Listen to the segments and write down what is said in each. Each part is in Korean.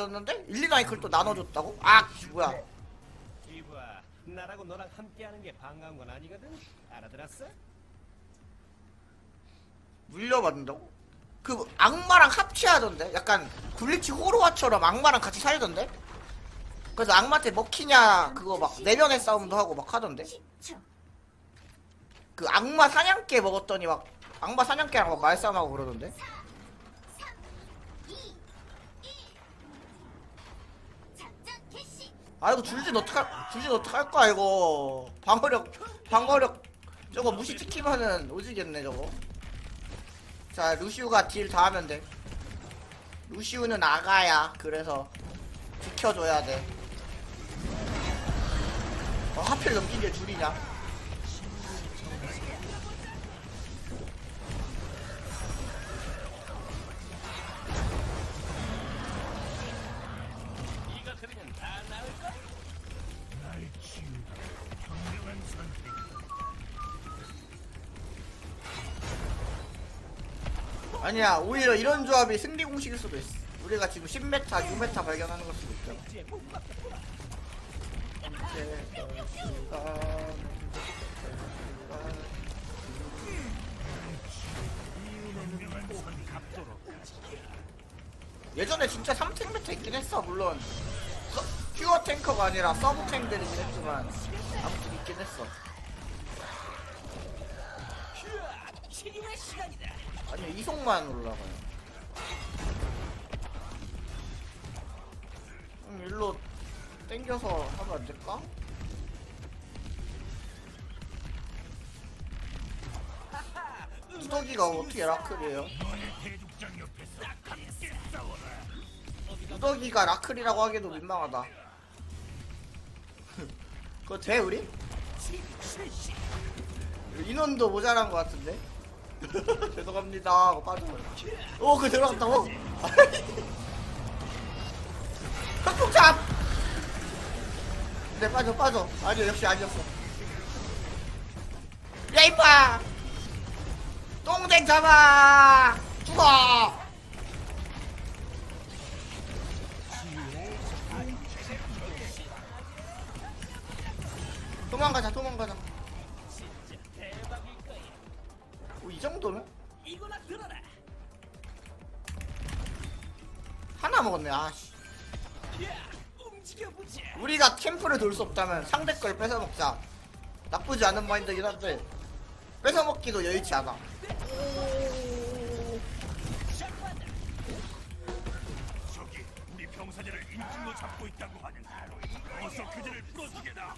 가졌는데 일리나이 그걸 또 나눠줬다고? 아 뭐야? 이봐, 나라고 너랑 함께하는 게 반가운 건 아니거든. 알아들었어? 물려받는다고? 그 악마랑 합체하던데? 약간 굴리치 호로아처럼 악마랑 같이 살던데? 그래서 악마한테 먹히냐 그거 막 내면의 싸움도 하고 막 하던데? 그 악마 사냥개 먹었더니 막 악마 사냥개랑 막 말싸움하고 그러던데? 아 이거 줄진 어떡할 줄진 어떡할 거야 이거. 방어력 방어력 저거 무시 찍히면은 오지겠네 저거. 자 루시우가 딜 다 하면 돼. 루시우는 아가야 그래서 지켜줘야 돼. 어, 하필 넘긴 게 줄이냐 아니야. 오히려 이런 조합이 승리 공식일 수도 있어. 우리가 지금 10m 6m 발견하는 걸 수도 있잖아. 못 예전에 진짜 3탱 메타 있긴 했어 물론. 서, 퓨어 탱커가 아니라 서브 탱들이긴 했지만 아무튼 있긴 했어. 시간이다. 아니 이속만 올라가요 음, 일로 땡겨서 하면 안 될까? 누더기가 어떻게 라클이에요? 누더기가 라클이라고 하기도 민망하다 그거 돼 우리? 인원도 모자란 것 같은데? 죄송합니다. 하고 빠져 오 그거 들어갔다고? 흑풍잡! 네 빠져 빠져. 아니요 역시 아니었어. 야 이봐 똥댕 잡아 죽어 없다면 상대 걸 뺏어 먹자. 나쁘지 않은 마인드긴 한데 뺏어 먹기도 여의치 않아. 병사들을 인질로 잡고 있다고 하는 어서 그들을 풀어주게다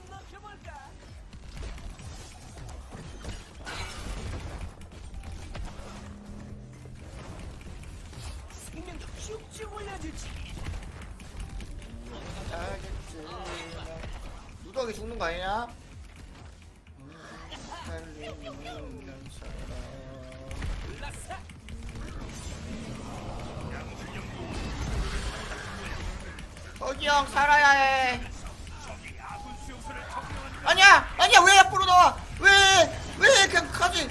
거 아니냐? 음, 살리는 사람. 거기 형 살아야 해. 아니야, 아니야 왜 앞으로 나와? 왜? 왜 그냥 가지?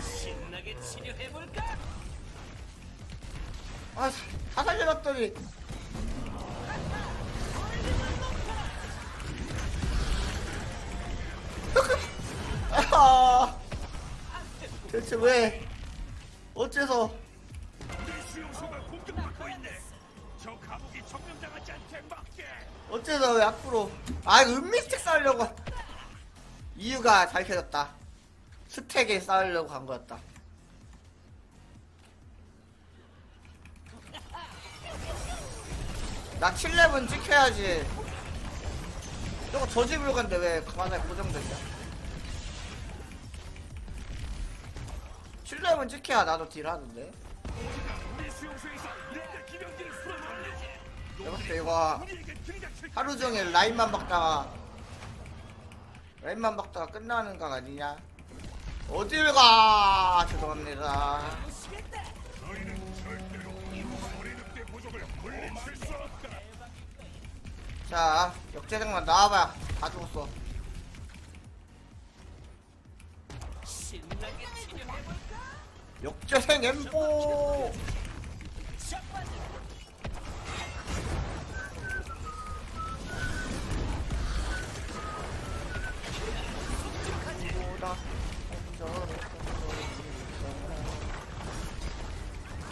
아, 사- 다 살려놨더니. 않게 막게 어째서 왜 앞으로? 아, 이거 은미스택 쌓으려고. 이유가 잘 켜졌다. 스택에 쌓으려고 간 거였다. 나 7렙은 찍혀야지. 저거 저집으로 간데 왜 가만히 고정되냐? 7렙은 찍혀야 나도 딜 하는데. 우리 수용소에서 이들 기병들을 풀어줬네 내가 봤을 때 이거 우리에게 들이닥칠 하루 종일 라인만 박다가 라인만 박다가 끝나는 각 아니냐? 어딜 가? 죄송합니다. 자, 역재생만 나와봐. 다 죽었어. 역재생 엠보!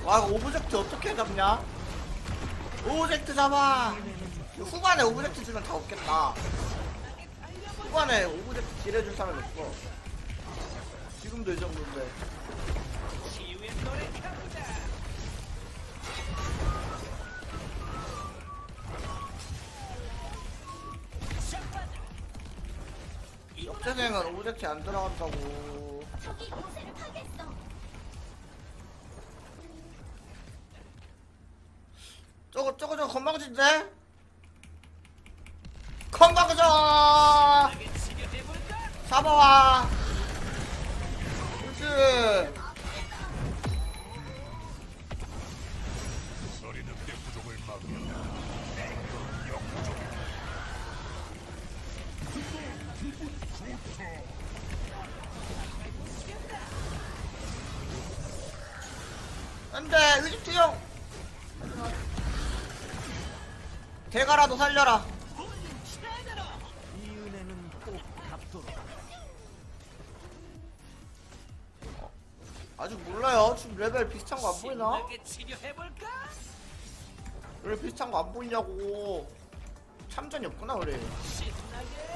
와 오브젝트 어떻게 잡냐? 오브젝트 잡아! 후반에 오브젝트 주면 다 없겠다. 후반에 오브젝트 딜해줄 사람이 없어 치유의 노래 가보자. 역재생은 오브젝트 안 들어간다고 저기 공세를 파겠어. 저거 저거 저거 건방진데? 건방져? 잡아와 막으려 안돼 의집트 형. 대가라도 살려라 아직 몰라요 지금 레벨 비슷한 거 안 보이나? 신나게 치료해볼까? 레벨 비슷한 거 안 보이냐고 참전이 없구나 우리 신나게.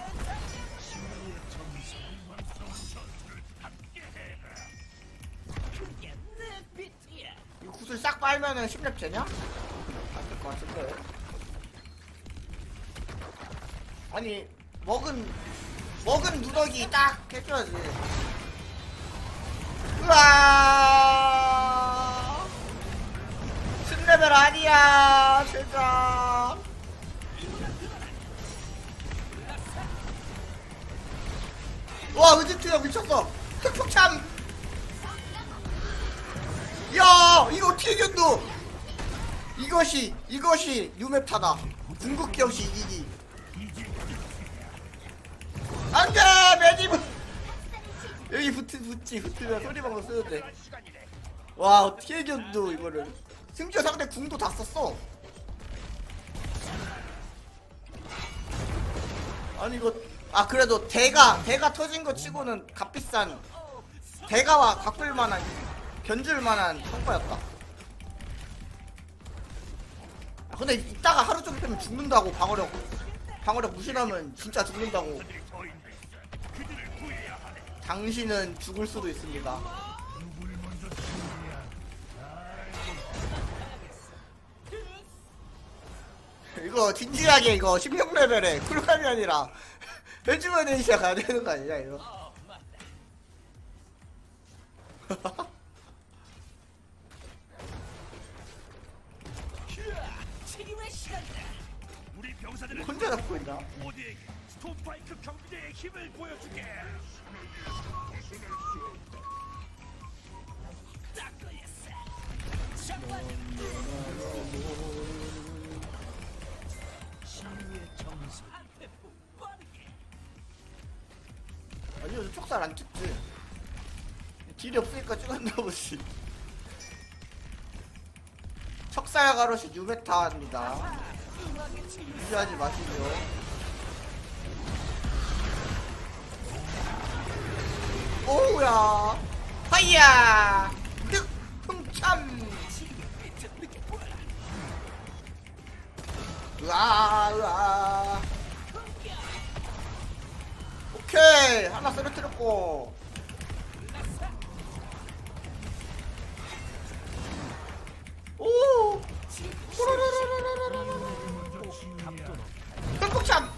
그게 내 빛이야. 이 구슬 싹 빨면은 10렙 되냐? 안될것 같은데 아니 먹은 먹은 누더기 딱 해줘야지 으아 10레벨 아니야 제작 와 의지투야 미쳤어. 흑폭참 야 이거 어떻게 견뎌 이것이 이것이 유메타다. 궁극기 없이 이기기 안돼 매디브 여기 붙, 붙지 붙으면 소리방도 써도 돼와 어떻게 견뎌 이거를 심지어 상대 궁도 다 썼어 아니 이거 아 그래도 대가 대가 터진 거 치고는 값비싼 대가와 바꿀 만한 견줄 만한 성과였다. 아, 근데 이따가 하루 종일 빼면 죽는다고 방어력 방어력 무시하면 진짜 죽는다고. 당신은 죽을 수도 있습니다. 이거 진지하게 이거 16레벨에 쿨감이 아니라 벤츠머네이션 가야 되는 거 아니냐 이거 혼자 잡고 있나? 모두에게 스톰파이크 경비대의 힘을 보여주게 살 안 찍지. 딜이 없으니까 찍었나 보지. 척살 가로시 유메타입니다. 무시하지 마시고요 오우야. 하이야. 득 흠참. 으아 으아. 오케이. 하나 쓰러뜨 렸고 오 흠뻑참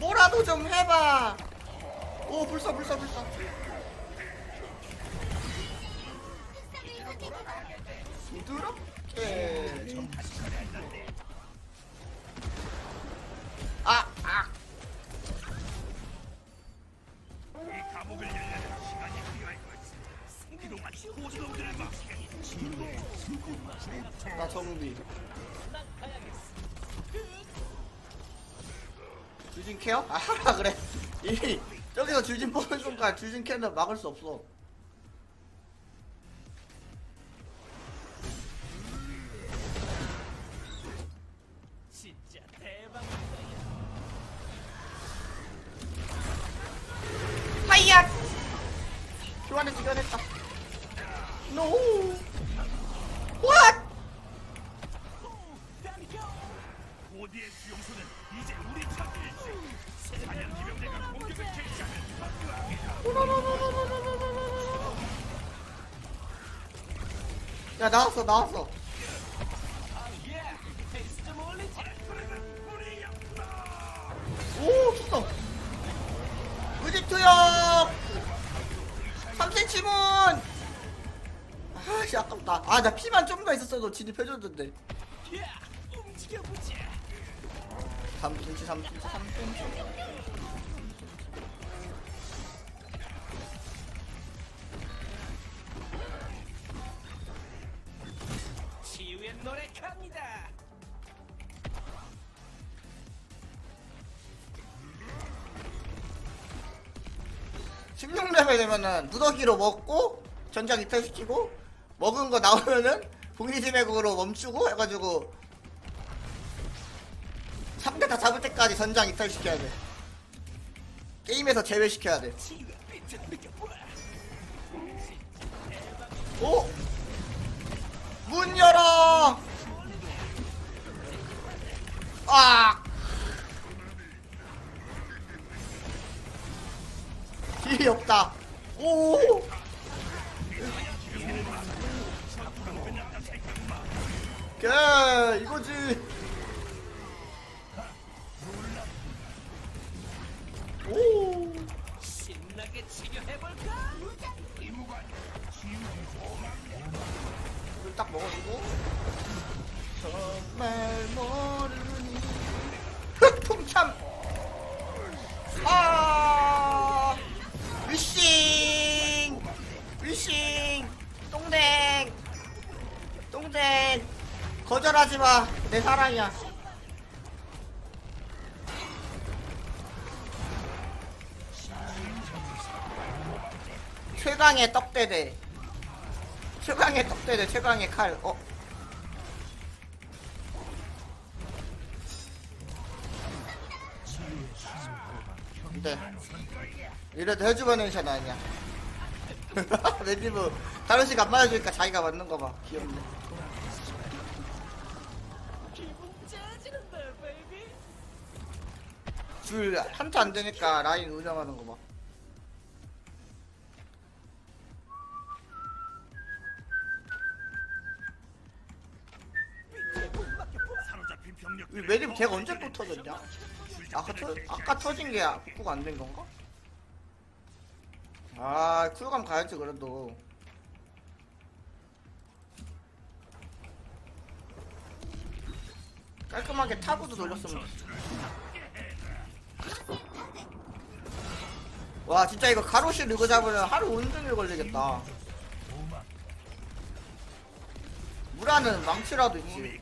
뭐라도 좀 해봐 오 불사 불사 불사 부드럽게 나 정비. 주진 케어? 아 그래. 이 저기서 주진 뽑는 순간 주진 케어는 막을 수 없어. 하이야! 교환을 지원했다. 노! No. 수용소는 이제 우리 편이지. 사냥 야 나왔어 나왔어 오 좋다 의집투역 3cm 문 아씨 아깝다 아 나 피만 좀 더 있었어도 진입해줬는데 움직여보자. 3cm 치유의 노래 갑니다. 16레벨 되면은 무더기로 먹고 전장 이탈시키고 먹은 거 나오면은 복리지맥으로 멈추고 해가지고 3대 다 잡을 때까지 전장 이탈시켜야 돼 게임에서 제외시켜야 돼 오! 문 열어! 아! 딜이 없다. 오! 개 이거지. 신나게 치료해볼까? 딱 먹어주고. 정말 모르니. 흑통참. 아 위싱. 위싱. 똥댕. 똥댕. 거절하지 마 내 사랑이야 최강의 떡대대. 최강의 떡대대 최강의 칼. 어? 근데 이래도 해주면 hen션 아니야? 웬디브 다른 식안 맞아주니까 자기가 맞는 거봐. 귀엽네. 줄 한타 안 되니까 라인 운영하는 거봐 이 매립 걔가 언제 또 터졌냐? 아까 터, 아까 터진 게 복구가 안 된 건가? 아 쿨감 가야지 그래도 깔끔하게 타고도 돌렸으면 와 진짜 이거 가로시 리그 잡으면 하루 온종일 걸리겠다 무라는 망치라도 있지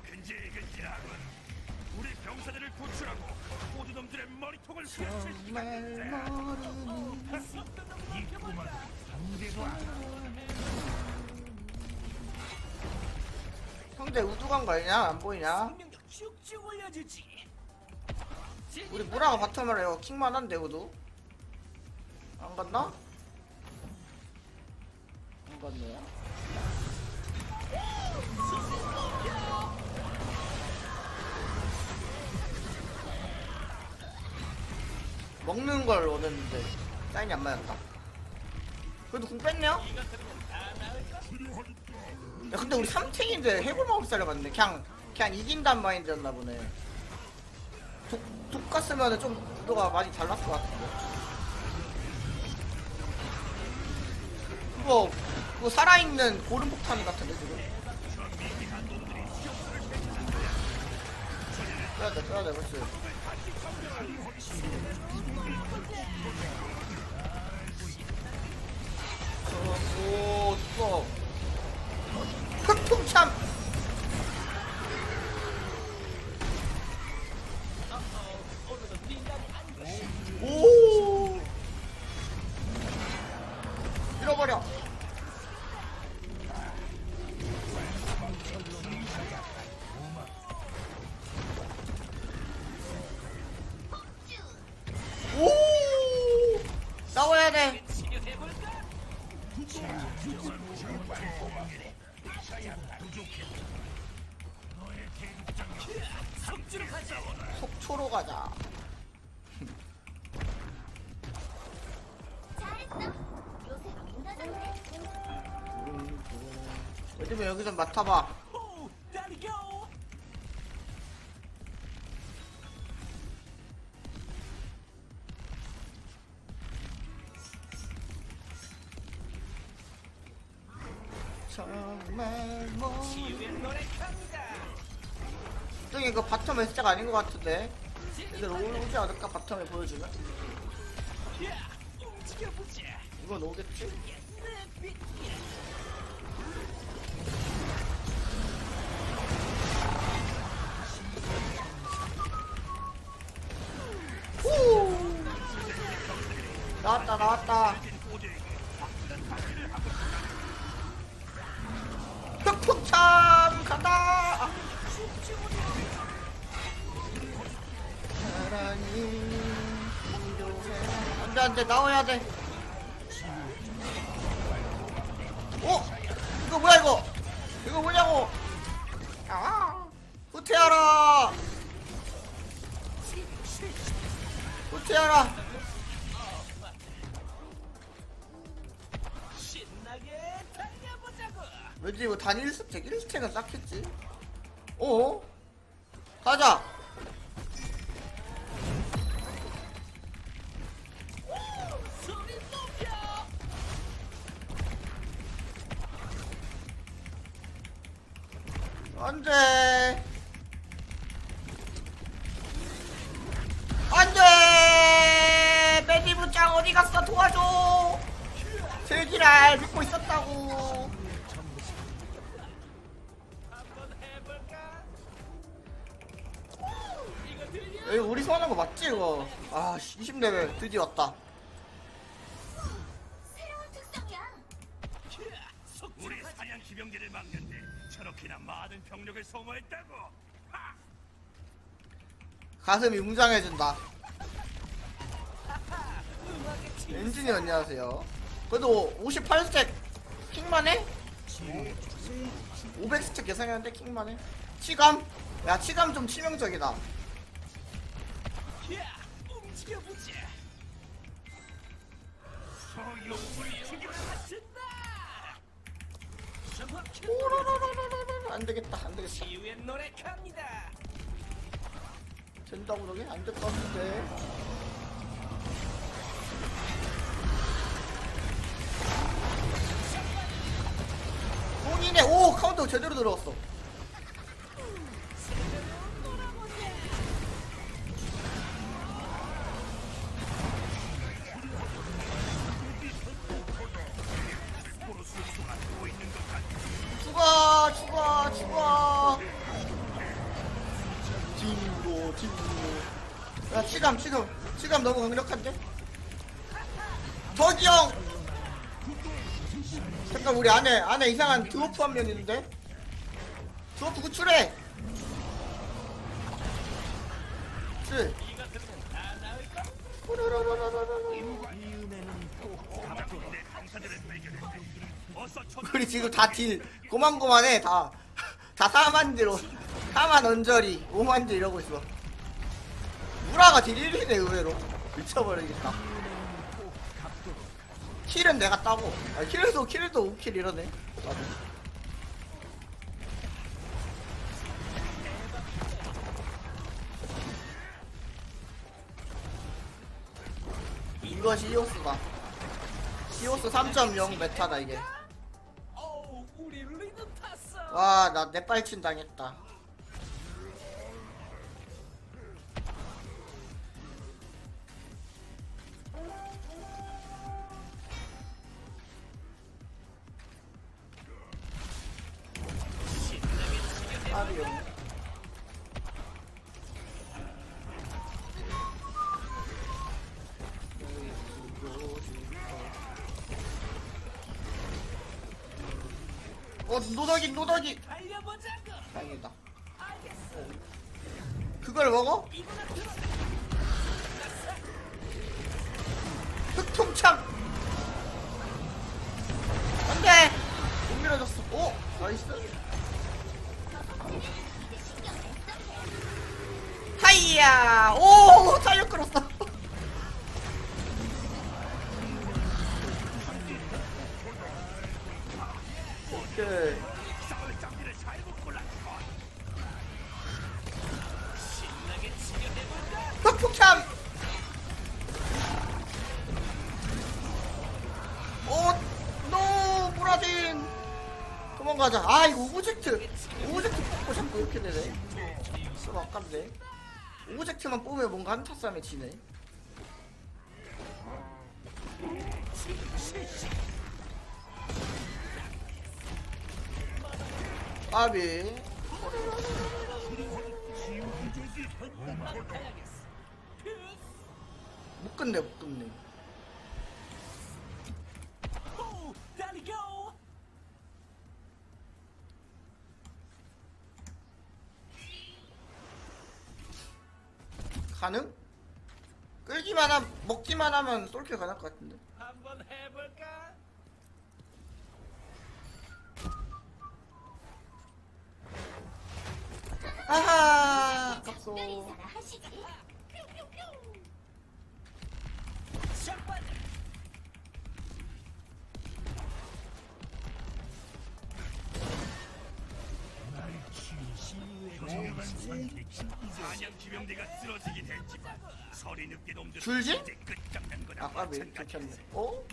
머리통을 휘었을 정말 모르는 이 꼬마 상대도 안 형제 우두간 거 아니냐? 안 보이냐? 생명력 쭉쭉 올려주지. 우리 무라가 바텀을 해요 킹만 한데 우두 안 갔나? 안 갔네요 먹는 걸 원했는데 사인이 안 맞았다. 그래도 궁 뺐냐? 야 근데 우리 3탱인데 해골 마법사를 봤네 그냥 그냥 이긴단 마인드였나 보네. 독, 독 갔으면 좀 구도가 많이 달랐을 것 같은데. 그거 그거 살아있는 고름 폭탄 같은데 지금? 빼야돼 빼야돼 그렇지 오 좋어 흑통참 닫았네. 그러면 여기서 맡아봐. 정말 뭐. 저기 이거 바텀 S자가 아닌 것 같은데. 이들 오지 않을까 바텀에 보여주면? 이건 오겠지? 나왔다 나왔다. 흑풍참 간다! 안돼 안돼 나와야 돼. 어? 이거 뭐야 이거 1스택 1스택은 쌓겠지? 어? 가자. 안돼! 안돼! 매디부짱 어디 갔어? 도와줘! 슬기랄 믿고 있었다고 이거 우리 소환한 거 맞지 이거 아 20레벨 드디어 왔다 새로운 특성이야. 우리 사냥 기병대를 막는데 저렇게나 많은 병력을 소모했다고. 하! 가슴이 웅장해진다 엔지니 안녕하세요 그래도 58스택 킹만 해? 500스택 예상했는데 킹만 해 치감? 야 치감 좀 치명적이다 야, 움직여보자. 소용돌이 죽여. 신나. 정확히 오라라라라라라. 안 되겠다 안 되겠다 치유의 노래합니다. 된다고 저게? 안될것 같은데 본인의 오 카운터 제대로 들어갔어 우리 안에 안에 이상한 드워프 한 명 있는데? 드워프 구출해! 우리 지금 다딜 고만고만해 다. 다 4만디로 4만 언저리 5만디 이러고 있어. 무라가 딜 1위네 의외로. 미쳐버리겠다 킬은 내가 따고 아, 킬도 킬도 5킬 이러네 나도. 이것이 히오스다 히오스 3.0 메타다 이게 어우, 우리 리듬 탔어. 와, 나 넷발친 당했다. 아리요. 어, 노덕이! 달려보자고. 다행이다. 그걸 먹어? 흑통창! 안 돼! 못 밀어줬어. 오! 나이스. 이야 오 탄력 끌었어. 오케이. 흑폭참. 오노 브라진 도망가자. 아 이거 오브젝트. 오브젝트 뽑고 자꾸 이렇게 되네. 좀 아깝네. 오브젝트만 뽑으면 뭔가 한타 싸움에 지네. 아비. 못 끝내, 못 끝내. 가능? 끌기만 하면 먹기만 하면 솔킬 가능할 것 같은데. 한번 해볼까? 아하, 아깝소. 훌륭한 선택이 사냥 지병대가 쓰러지긴 했지만 서리 늦게 놈들 줄지? 이제 끝장난 거나 아까 왜 마찬가지야. 들켰네. 어?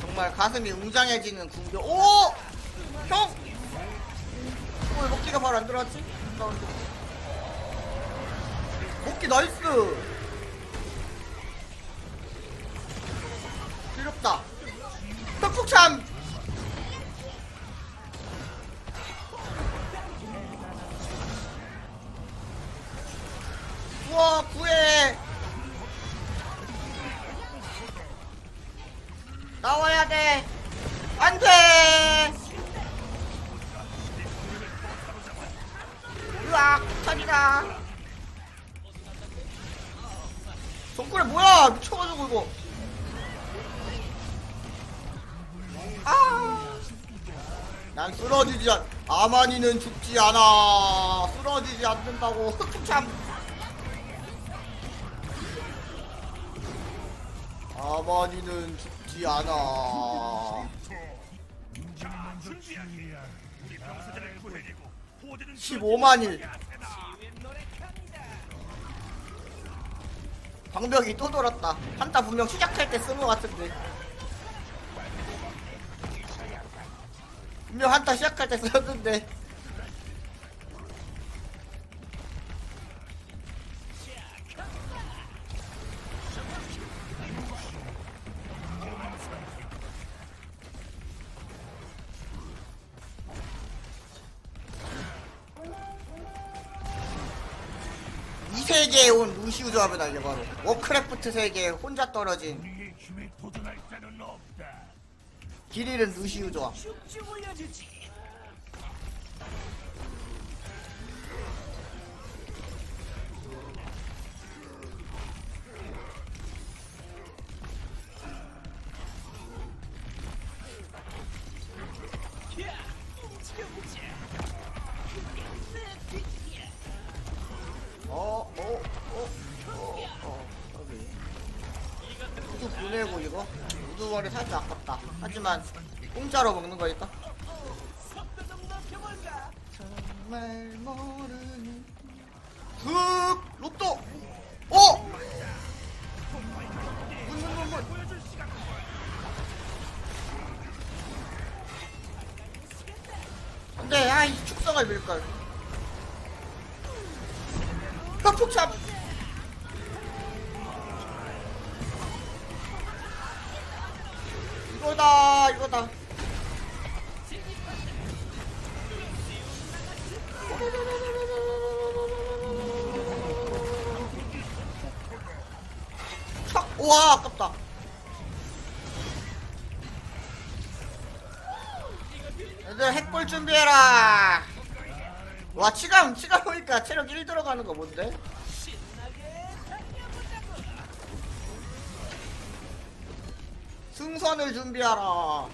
정말 가슴이 웅장해지는 궁격. 오! 형! 어, 왜 먹기가 바로 안 들어왔지? 가운데. 먹기 나이스! 두렵다. 떡국참! 아마니는 죽지 않아. 쓰러지지 않는다고. 흑흑참. 아마니는 죽지 않아. 준비하게 우리 병사들을 구해내고 호드는 15만 일. 방벽이 또 돌았다. 한타 분명 시작할 때 쓴 것 같은데. 분명 한타 시작할 때 썼는데. 조합이다 이게 바로 워크래프트 세계에 혼자 떨어진 우리의 힘에 도전할 자는 없다. 길 잃은 루시우 조합 하지만 공짜로 먹는 거니까. 우와 아깝다 얘들 핵볼 준비해라 와 치감 치감 보니까 체력 1 들어가는 거 뭔데? 승선을 준비하라.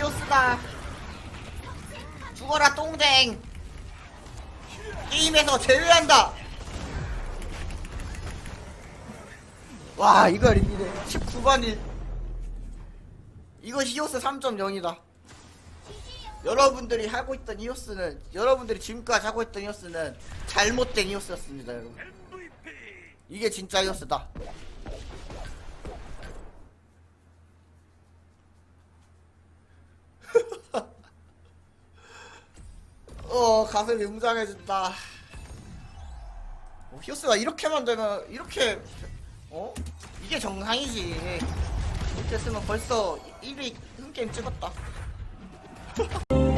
이게 히오스다. 죽어라 똥댕. 게임에서 제외한다. 와 이걸 이기네. 19반일. 이거 히오스 3.0이다. 여러분들이 하고 있던 히오스는 여러분들이 지금까지 하고 있던 히오스는 잘못된 히오스였습니다 여러분. 이게 진짜 히오스다 어 가슴이 웅장해진다. 어, 히오스가 이렇게만 되면 이렇게 어? 이게 정상이지. 이렇게 했으면 벌써 1위 흠게임 찍었다